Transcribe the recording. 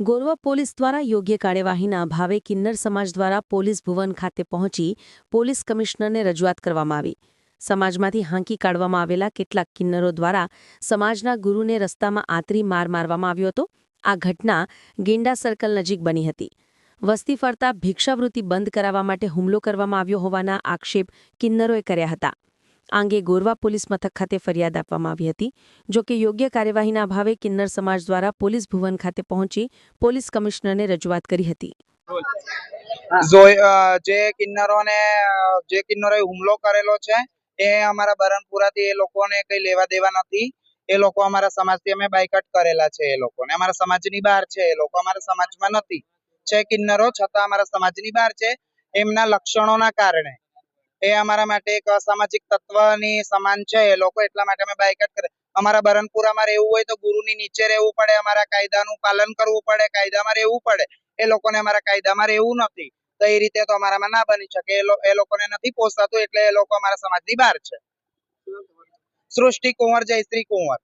Gorwa police દ્વારા યોગ્ય કાર્યવાહીના અભાવે કિન્નર સમાજ દ્વારા પોલીસ ભુવન ખાતે પહોંચી પોલીસ કમિશનરને રજૂઆત કરવામાં આવી. સમાજમાંથી હાંકી કાઢવામાં આવેલા કેટલાક કિન્નરો દ્વારા સમાજના ગુરુને રસ્તામાં આતરી માર મારવામાં આવ્યો હતો. આ ઘટના ગેંડા સર્કલ નજીક બની હતી. વસ્તી ફરતા ભિક્ષાવૃત્તિ બંધ કરાવવા માટે હુમલો કરવામાં આવ્યો હોવાના આક્ષેપ કિન્નરોએ કર્યા હતા. આ અંગે ગોરવા પોલીસ મથક ખાતે ફરિયાદ આપવામાં આવી હતી, જો કે યોગ્ય કાર્યવાહીના અભાવે કિન્નર સમાજ દ્વારા પોલીસ ભુવન ખાતે પહોંચી પોલીસ કમિશનરને રજૂઆત કરી હતી. જે કિન્નરોને જે કિન્નરોએ હુમલો કરેલો છે, એ અમારા બરણપુરાથી એ લોકોને કંઈ લેવા દેવા નથી. એ લોકો અમારા સમાજથી અમે બાયકટ કરેલા છે એ લોકોને. અમારા સમાજની બહાર છે, એ લોકો અમારા સમાજમાં નથી. છે કિન્નરો, છતાં અમારા સમાજની બહાર છે. એમના લક્ષણોના કારણે એ અમારા માટે એક અસામાજિક તત્વની સમાન છે. એ લોકો એટલા માટે અમે બાયકટ કરે. અમારા બરનપુરામાં રહેવું હોય તો ગુરુની નીચે રહેવું પડે, અમારા કાયદાનું પાલન કરવું પડે, કાયદામાં રહેવું પડે. એ લોકોને અમારા કાયદામાં રહેવું નથી. તો એ રીતે તો અમારામાં ના બની શકે. એ લોકોને નથી પોસાતું એટલે એ લોકો અમારા સમાજની બહાર છે. સૃષ્ટિ કુંવર, જયશ્રી કુંવર.